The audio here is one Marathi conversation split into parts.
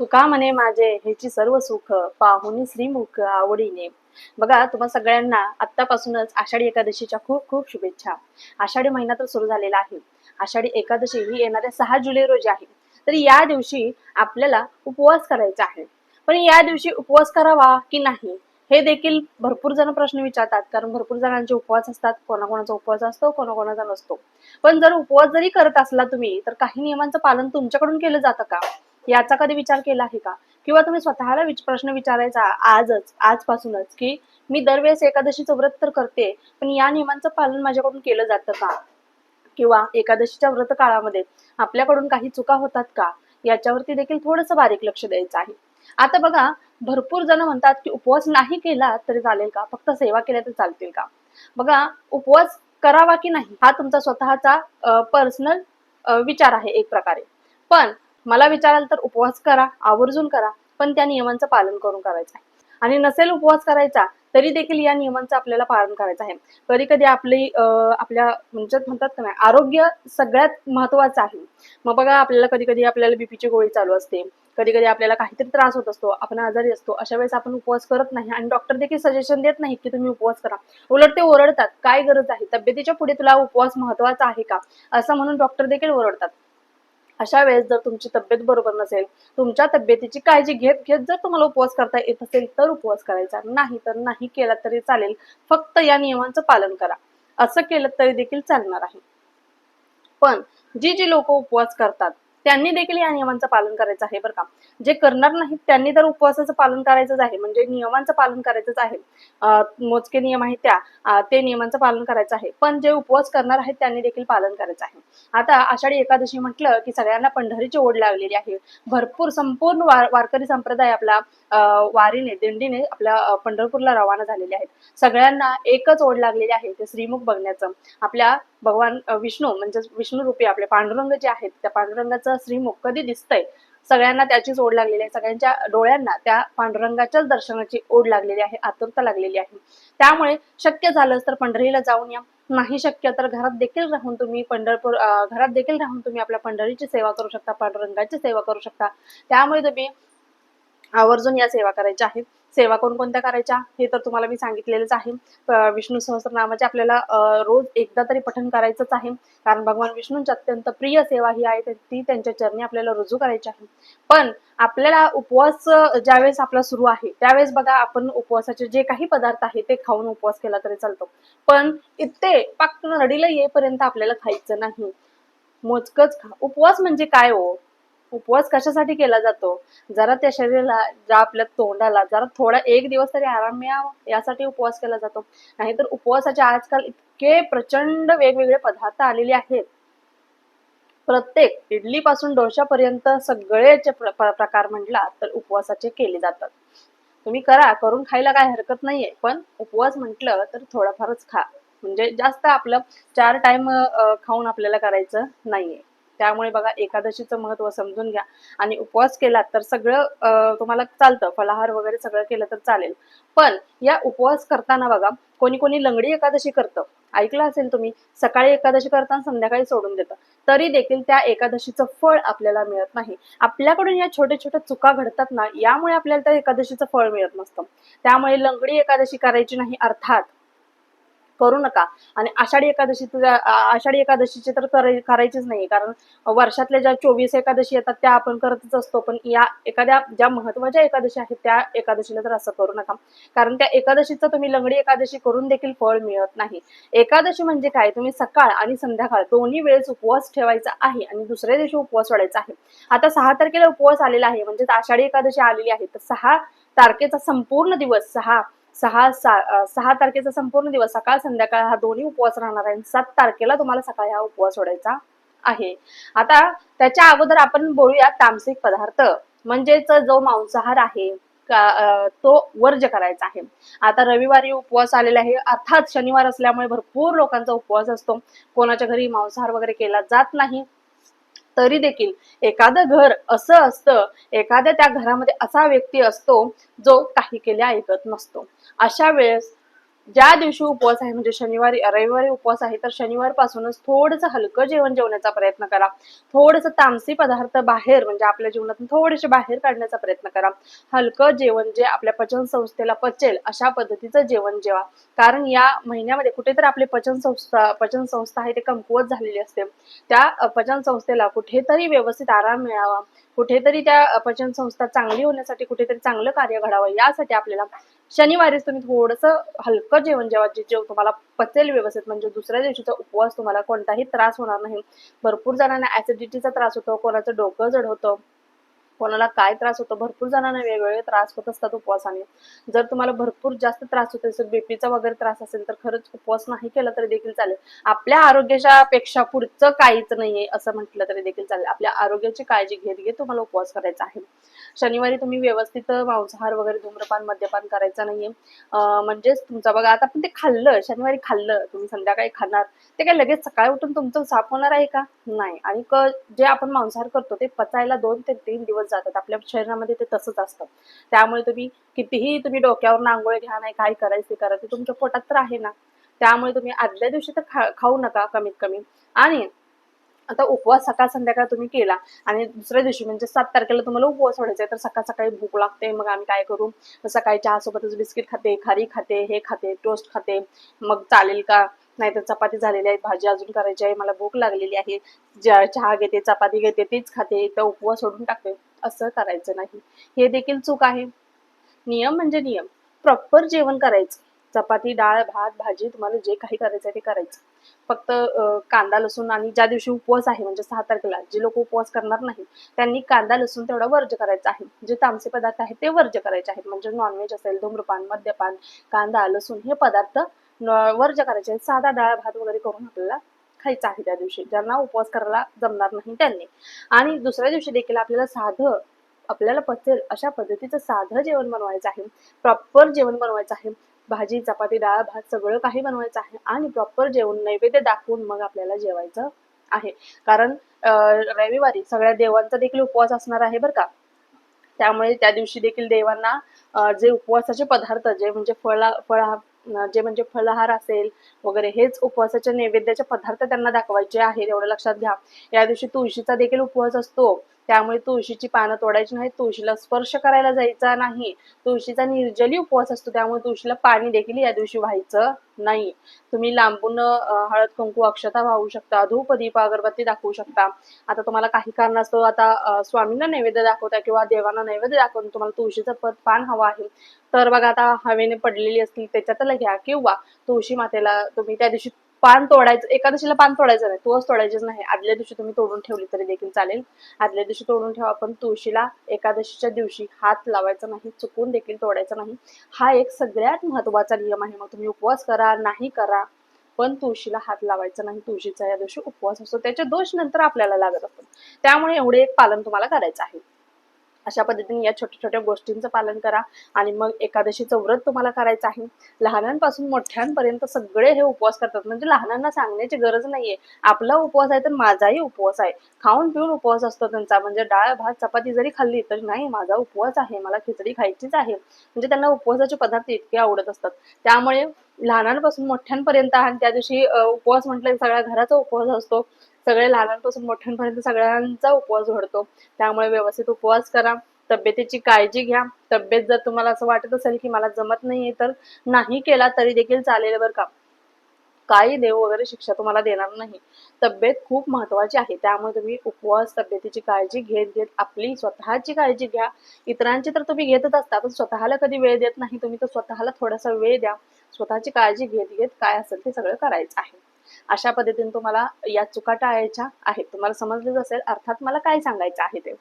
तुका म्हणे माझे ह्याची सर्व सुख पाहुनी श्रीमुख आवडीने? बघा तुम्हा सगळ्यांना आतापासूनच आषाढी एकादशीच्या खूप खूप शुभेच्छा. आषाढी महिना तर सुरू झालेला आहे. आषाढी एकादशी ही येणाऱ्या सहा जुलै रोजी आहे. तर या दिवशी आपल्याला उपवास करायचा आहे. पण या दिवशी उपवास करावा की नाही? हे देखील भरपूर जण प्रश्न विचारतात. कारण भरपूर जणांचे उपवास असतात. कोणाकोणाचा उपवास असतो कोणाकोणाचा नसतो. पण जर उपवास जरी करत असला तुम्ही तर काही नियमांचं पालन तुमच्याकडून केलं जातं का? याचा कधी विचार केला आहे का? किंवा तुम्ही स्वतःला विच- प्रश्न विचारायचा आजच आजपासूनच की मी दरवेळेस एकादशीचं व्रत तर करते पण या नियमांचं पालन माझ्याकडून केलं जातं का? किंवा एकादशीच्या व्रत काळामध्ये आपल्याकडून काही चुका होतात का? याच्यावरती देखील थोडंसं बारीक लक्ष द्यायचं आहे. आता बघा भरपूर जण म्हणतात की उपवास नाही केला तरी चालेल का? फक्त सेवा केल्या तर चालतील का? बघा उपवास करावा की नाही हा तुमचा स्वतःचा पर्सनल विचार आहे एक प्रकारे. पण मला विचाराल तर उपवास करा आवर्जून करा पण त्या नियमांचं पालन करून करायचं आहे. आणि नसेल उपवास करायचा तरी देखील या नियमांचं आपल्याला पालन करायचं आहे. कधी कधी आपली आपल्या म्हणजे म्हणतात का नाही आरोग्य सगळ्यात महत्वाचं आहे. मग बघा आपल्याला कधी कधी आपल्याला बीपीची गोळी चालू असते. कधी कधी आपल्याला काहीतरी त्रास होत असतो आपण आजारी असतो अशा वेळेस आपण उपवास करत नाही आणि डॉक्टर देखील सजेशन देत नाही की तुम्ही उपवास करा. उलट ते ओरडतात काय गरज आहे? तब्येतीच्या पुढे तुला उपवास महत्त्वाचा आहे का? असं म्हणून डॉक्टर देखील ओरडतात. अशा वेळेस जर तुमची तब्येत बरोबर नसेल तुमच्या तब्येतीची काळजी घेत घेत जर तुम्हाला उपवास करता येत असेल तर उपवास करायचा. नाही तर नाही केला तरी चालेल. फक्त या नियमांचं पालन करा. असं केलं तरी देखील चालणार आहे. पण जी जी लोक उपवास करतात त्यांनी देखील या नियमांचं पालन करायचं आहे बरं का. जे करणार नाहीत त्यांनी तर उपवासाचं पालन करायचंच आहे. म्हणजे नियमांचं पालन करायचंच आहे. मोजके नियम आहेत त्या. ते नियमांचं पालन करायचं आहे. पण जे उपवास करणार आहेत त्यांनी देखील पालन करायचं आहे. आता आषाढी एकादशी म्हटलं की सगळ्यांना पंढरीची ओढ लागलेली आहे. भरपूर संपूर्ण वार वारकरी संप्रदाय आपला वारीने दिंडीने आपल्या पंढरपूरला रवाना झालेले आहेत. सगळ्यांना एकच ओढ लागलेली आहे ते श्रीमुख बघण्याचं. आपल्या भगवान विष्णू म्हणजे विष्णू रूपी आपले पांडुरंग जे आहेत त्या पांडुरंगाचं श्रीमुख कधी दिसतंय? सगळ्यांना त्याचीच ओढ लागलेली आहे. सगळ्यांच्या डोळ्यांना त्या पांडुरंगाच्याच दर्शनाची ओढ लागलेली आहे आतुरता लागलेली आहे. त्यामुळे शक्य झालंच तर पंढरीला जाऊन या. नाही शक्य तर घरात देखील राहून तुम्ही पंढरपूर घरात देखील राहून तुम्ही आपल्या पंढरीची सेवा करू शकता पांडुरंगाची सेवा करू शकता. त्यामुळे तुम्ही आवर्जून या सेवा करायच्या आहेत. सेवा कोणकोणत्या करायच्या हे तर तुम्हाला मी सांगितलेलंच आहे. विष्णू विष्णू सहस्रनामाचे आपल्याला रोज एकदा तरी पठण करायचंच आहे. कारण भगवान विष्णूंची अत्यंत प्रिय सेवा ही आहे ती त्यांच्या चरणी आपल्याला रुजू करायची आहे. पण आपल्याला उपवास ज्यावेळेस आपला सुरू आहे त्यावेळेस बघा आपण उपवासाचे जे काही पदार्थ आहे ते खाऊन उपवास केला तरी चालतो. पण इथे पाक नडीला येईपर्यंत आपल्याला खायचं नाही. मोजकच खा. उपवास म्हणजे काय हो? उपवास कशासाठी केला जातो? जरा त्या शरीराला ज्या आपल्या तोंडाला जरा थोडा एक दिवस तरी आराम मिळावा यासाठी उपवास केला जातो. नाहीतर उपवासाचे आजकाल इतके प्रचंड वेगवेगळे पदार्थ आलेले आहेत. प्रत्येक इडली पासून डोशापर्यंत सगळेचे प्रकार म्हटला तर उपवासाचे केले जातात. तुम्ही करा करून खायला काय हरकत नाहीये पण उपवास म्हटलं तर थोडाफारच खा. म्हणजे जास्त आपलं चार टाइम खाऊन आपल्याला करायचं नाहीये. त्यामुळे बघा एकादशीचं महत्त्व समजून घ्या. आणि उपवास केला तर सगळं तुम्हाला चालतं. फलाहार वगैरे सगळं केलं तर चालेल. पण या उपवास करताना बघा कोणी कोणी लंगडी एकादशी करतं. ऐकलं असेल तुम्ही? सकाळी एकादशी करताना संध्याकाळी सोडून देतं. तरी देखील त्या एकादशीचं फळ आपल्याला मिळत नाही. आपल्याकडून या छोट्या छोट्या चुका घडतात ना यामुळे आपल्याला त्या एकादशीचं फळ मिळत नसतं. त्यामुळे लंगडी एकादशी करायची नाही अर्थात. करू नका. आणि आषाढी एकादशी तुझ्या आषाढी एकादशीची तर करायचीच नाही कारण वर्षातल्या ज्या चोवीस एकादशी येतात त्या आपण करतच असतो. पण या एखाद्या ज्या महत्त्वाच्या एकादशी आहेत त्या एकादशीला तर असं करू नका. कारण त्या एकादशीचं तुम्ही लंगडी एकादशी करून देखील फळ मिळत नाही. एकादशी म्हणजे काय? तुम्ही सकाळ आणि संध्याकाळ दोन्ही वेळेस उपवास ठेवायचा आहे आणि दुसऱ्या दिवशी उपवास सोडायचा आहे. आता सहा तारखेला उपवास आलेला आहे. म्हणजे आषाढी एकादशी आलेली आहे. तर सहा तारखेचा संपूर्ण दिवस सहा सहा सा- सहा तारखेचा संपूर्ण दिवस सकाळ संध्याकाळ हा दोन्ही उपवास राहणार आहे. सात तारखेला तुम्हाला सकाळी हा उपवास सोडायचा आहे. आता त्याच्या अगोदर आपण बोलूया तामसिक पदार्थ. म्हणजेच जो मांसाहार आहे का- तो वर्ज करायचा आहे. आता रविवारी उपवास आलेला आहे. अर्थात शनिवार असल्यामुळे भरपूर लोकांचा उपवास असतो. कोणाच्या घरी मांसाहार वगैरे केला जात नाही. तरी देखील एखादं घर असं असतं एखाद्या त्या घरामध्ये असा व्यक्ती असतो जो काही केल्या ऐकत नसतो. अशा वेळेस ज्या दिवशी उपवास आहे म्हणजे शनिवारी रविवारी उपवास आहे तर शनिवार पासूनच थोडंसं हलकं जेवण जेवण्याचा प्रयत्न करा. थोडस तामसी पदार्थ बाहेर म्हणजे आपल्या जीवनातून थोडेसे बाहेर काढण्याचा प्रयत्न करा. हलकं जेवण जे आपल्या पचन संस्थेला पचेल अशा पद्धतीचं जेवण जेवा. कारण या महिन्यामध्ये कुठेतरी आपली पचन संस्था पचन संस्था आहे ते कमकुवत झालेली असते. त्या पचन संस्थेला कुठेतरी व्यवस्थित आराम मिळावा. कुठेतरी त्या पचन संस्था चांगली होण्यासाठी कुठेतरी चांगलं कार्य घडावं यासाठी आपल्याला शनिवारीच तुम्ही थोडंसं हलकं जेवण जेव्हा जे जेव तुम्हाला पचेल व्यवस्थित म्हणजे दुसऱ्या दिवशीचा उपवास तुम्हाला कोणताही त्रास होणार नाही. भरपूर जणांना ऍसिडिटीचा त्रास होतो कोणाचं डोकं जड होतं. कोणाला काय त्रास होतो भरपूर जणांना वेगवेगळे त्रास होत असतात उपवासाने. जर तुम्हाला भरपूर जास्त त्रास होत असेल बीपीचा वगैरे त्रास असेल तर खरंच उपवास नाही केला तरी देखील चालेल. आपल्या आरोग्याच्या पेक्षा पुढचं काहीच नाहीये असं म्हटलं तरी देखील चालेल. आपल्या आरोग्याची काळजी घेत घेत तुम्हाला उपवास करायचा आहे. शनिवारी तुम्ही व्यवस्थित मांसाहार वगैरे धूम्रपान मद्यपान करायचं नाहीये. म्हणजेच तुमचा बघा आता पण ते खाल्लं शनिवारी खाल्लं तुम्ही संध्याकाळी खाणार ते काय लगेच सकाळी उठून तुमचं साफ होणार आहे का? नाही. आणि जे आपण मांसाहार करतो ते पचायला दोन ते तीन दिवस जातात. आपल्या शरीरामध्ये ते तसंच असतं. त्यामुळे तुम्ही कितीही तुम्ही डोक्यावर आंघोळ घ्या नाही काय करायचं ते करा. ते तुमच्या पोटात तर आहे ना. त्यामुळे तुम्ही आदल्या दिवशी तर खा खाऊ नका कमीत कमी. आणि आता उपवास सकाळ संध्याकाळ तुम्ही केला आणि दुसऱ्या दिवशी म्हणजे सात तारखेला तुम्हाला उपवास सोडायचा आहे तर सकाळ सकाळी भूक लागते मग आम्ही काय करू? सकाळी चहा सोबतच बिस्किट खाते खारी खाते हे खाते टोस्ट खाते. मग चालेल का? नाहीतर चपाती झालेली आहे भाजी अजून करायची आहे मला भूक लागलेली आहे. चहा घेते चपाती घेते तीच खाते. तर उपवास सोडून टाकते. असं करायचं नाही. हे देखील चूक आहे. नियम म्हणजे नियम. प्रॉपर जेवण करायचं. चपाती डाळ भात भाजी तुम्हाला जे काही करायचं आहे ते करायचं. फक्त कांदा लसूण आणि ज्या दिवशी उपवास आहे म्हणजे सहा तारखेला जे लोक उपवास करणार नाही त्यांनी कांदा लसूण तेवढा वर्ज करायचा आहे. जे तामसे पदार्थ आहेत ते वर्ज करायचे आहेत. म्हणजे नॉनव्हेज असेल धूम्रपान मद्यपान कांदा लसूण हे पदार्थ वर्ज करायचे आहेत. साधा डाळ भात वगैरे करून आपल्याला खायचा आहे त्या दिवशी. ज्यांना उपवास करायला जमणार नाही त्यांनी. आणि दुसऱ्या दिवशी देखील आपल्याला साधं आपल्याला पचेल अशा पद्धतीचं साधं जेवण बनवायचं आहे. प्रॉपर जेवण बनवायचं आहे. भाजी चपाती डाळ भात सगळं काही बनवायचं आहे. आणि प्रॉपर जेवण नैवेद्य दाखवून मग आपल्याला जेवायचं आहे. कारण रविवारी सगळ्या देवांचा देखील उपवास असणार आहे बरं का. त्यामुळे त्या दिवशी देखील देवांना जे उपवासाचे पदार्थ जे म्हणजे फळा फळा जे म्हणजे फळहार असेल वगैरे हेच उपवासाच्या नैवेद्याचे पदार्थ त्यांना दाखवायचे आहेत एवढं लक्षात घ्या. या दिवशी तुळशीचा देखील उपवास असतो. त्यामुळे तुळशीची पानं तोडायची नाही तुळशीला स्पर्श करायला जायचा नाही. तुळशीचा निर्जली उपवास असतो त्यामुळे तुळशीला पाणी देखील या दिवशी व्हायचं नाही. तुम्ही लांबून हळद कुंकू अक्षता वाहू शकता धूप दीप अगरबत्ती दाखवू शकता. आता तुम्हाला काही कारणास्तव आता स्वामींना नैवेद्य दाखवता किंवा देवांना नैवेद्य दाखवून तुम्हाला तुळशीचं पद पान हवं आहे. तर बघा आता हवेने पडलेली असतील त्याच्यातला घ्या किंवा तुळशी मातेला तुम्ही त्या दिवशी पान तोडायचं एकादशीला पान तोडायचं नाही तुळस तोडायचीच नाही. आदल्या दिवशी तुम्ही तोडून ठेवली तरी देखील चालेल. आदल्या दिवशी तोडून ठेवा पण तुळशीला एकादशीच्या दिवशी हात लावायचा नाही चुकून देखील तोडायचा नाही. हा एक सगळ्यात महत्त्वाचा नियम आहे. मग तुम्ही उपवास करा नाही करा पण तुळशीला हात लावायचा नाही. तुळशीचा या दिवशी उपवास असतो. त्याचे दोष नंतर आपल्याला लागत असतात. त्यामुळे एवढे एक पालन तुम्हाला करायचं आहे. अशा पद्धतीने या छोट्या छोट्या गोष्टींचं पालन करा. आणि मग एकादशीचं व्रत तुम्हाला करायचं आहे. लहानांपासून मोठ्यांपर्यंत सगळे हे उपवास करतात. म्हणजे लहानांना सांगण्याची गरज नाहीये. आपला उपवास आहे तर माझाही उपवास आहे. खाऊन पिऊन उपवास असतो त्यांचा. म्हणजे डाळ भात चपाती जरी खाल्ली तरी नाही माझा उपवास आहे. मला खिचडी खायचीच आहे. म्हणजे त्यांना उपवासाचे पदार्थ इतके आवडत असतात. त्यामुळे लहानांपासून मोठ्यांपर्यंत आणि त्या दिवशी उपवास म्हटलं सगळ्या घराचा उपवास असतो. सगळे लहानांपासून मोठ्यांपर्यंत सगळ्यांचा उपवास घडतो. त्यामुळे व्यवस्थित उपवास करा. तब्येतीची काळजी घ्या. तब्येत जर तुम्हाला असं वाटत असेल की मला जमत नाहीये तर नाही केला तरी देखील चालेल बरं का. काही देव वगैरे शिक्षा तुम्हाला देणार नाही. तब्येत खूप महत्वाची आहे. त्यामुळे तुम्ही उपवास तब्येतीची काळजी घेत घेत आपली स्वतःची काळजी घ्या. इतरांची तर तुम्ही घेतच असता पण स्वतःला कधी वेळ देत नाही. तुम्ही तर स्वतःला थोडासा वेळ द्या. स्वतःची काळजी घेत घेत काय असेल ते सगळं करायचं आहे. अशा पद्धतीने तुम्हाला या चुका टाळायच्या आहेत. तुम्हाला समजलेच असेल अर्थात मला काय सांगायचं आहे ते.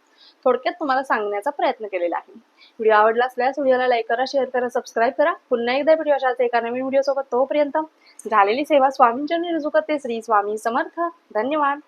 थोडक्यात तुम्हाला सांगण्याचा प्रयत्न केलेला आहे. व्हिडिओ आवडला असल्यास व्हिडिओला लाईक करा शेअर करा सबस्क्राईब करा. पुन्हा एकदा व्हिडिओ अशाच एका नवीन व्हिडिओ सोबत तोपर्यंत झालेली सेवा स्वामींच्या रुजू करते. श्री स्वामी समर्थ. धन्यवाद.